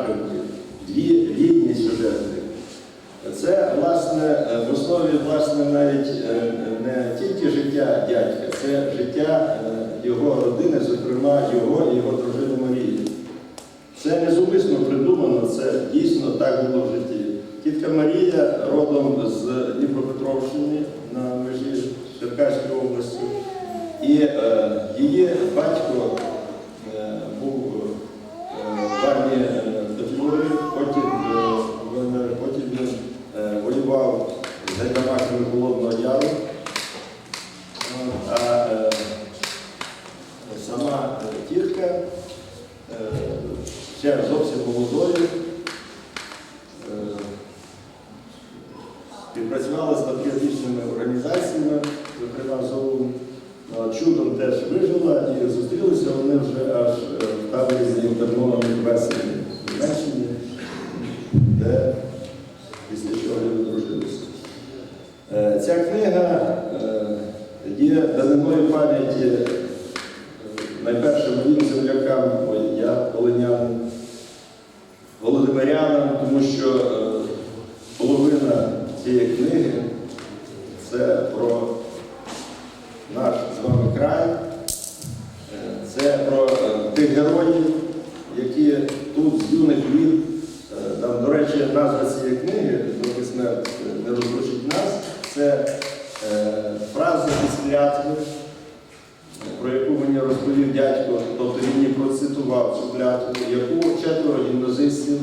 напрямки, дві лінії сюжети. Це, власне, е, в основі власне, навіть е, е, не тільки життя дядька, це життя його родини, зокрема його і його дружини Марії. Це не зумисно придумано, це дійсно так було в житті. Тітка Марія родом з Дніпропетровщини на межі Черкаської області, і е, її батько. Вижила зустрілися вони вже аж е, в таборі за інтернованими Веселі Німеччині, де після чого вони одружилися. Е, Ця книга е, є даниною пам'яті найперше моїм землякам, я полинянин, володимирянам, тому що половина цієї книги тих героїв, які тут з юних літ, е, там, до речі, назва цієї книги «Доки смерть не розлучить нас, це е, фраза із клятви, про яку мені розповів дядько, тобто він мені процитував цю клятву, яку четверо гімназистів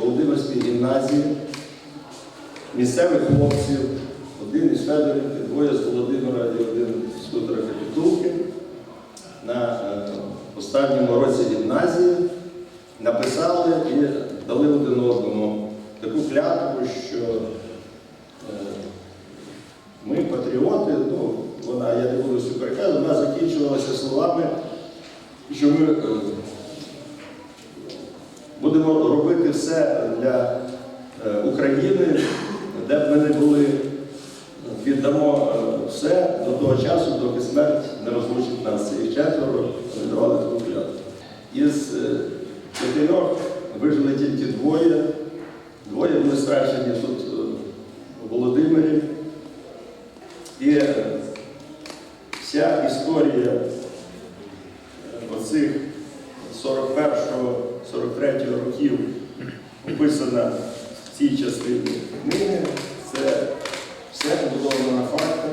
Володимирської гімназії, місцевих хлопців, один із Федорівки, двоє з Володимира і один з хутора Капітулки, на е, останньому році гімназії написали і дали один одному таку клятву, що е, ми патріоти, ну, вона, я не буду всю вона закінчувалася словами, що ми е, будемо робити все для е, України, де б ми не були, віддамо е, все до того часу, доки смерть не розлучить нас. Їх четверо видавали таку клятву. Із е, чотирьох вижили тільки двоє. Двоє були страчені тут е, у Володимирі. І е, вся історія е, оцих 41-43 років описана в цій частині книги. Це все побудовано на фактах,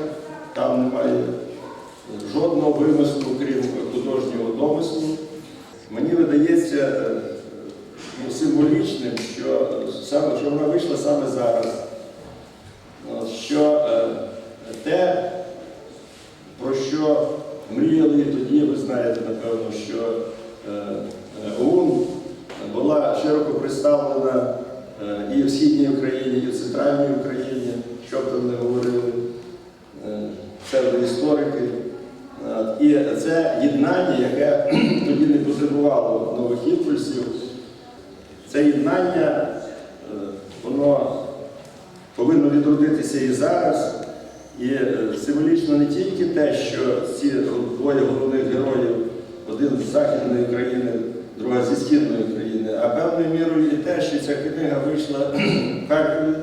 там немає жодного вимислу, крім художнього домислу. Мені видається е, ну, символічним, що, саме, що вона вийшла саме зараз. Що е, те, про що мріяли тоді, ви знаєте, напевно, що е, ОУН була широко представлена і в Східній Україні, і в Центральній Україні, що б там не говорили псевдоісторики. І це єднання, яке тоді не потребувало нових імпульсів, це єднання, е, воно повинно відродитися і зараз. І е, символічно не тільки те, що ці двоє головних героїв, один з Західної країни, друга зі Східної країни, а певною мірою і те, що ця книга вийшла в Харкові,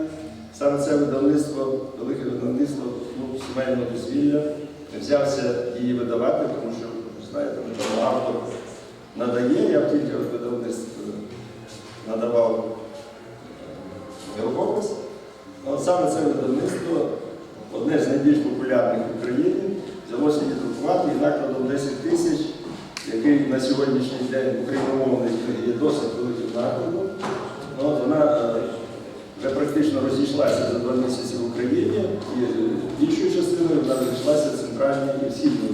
саме це видавництво, велике видавництво ну, сімейного дозвілля, взявся її видавати, тому що, знаєте, автор надає, я тільки от видавництво надавав е. Ну, От саме це видавництво, одне з найбільш популярних в Україні, взялося друкувати і накладом 10 тисяч, який на сьогоднішній день україномовний є досить великим накладом. Ну, от вона е, вже практично розійшлася за два місяці в Україні, і е, більшою частиною вона розійшлася в центральній і в східній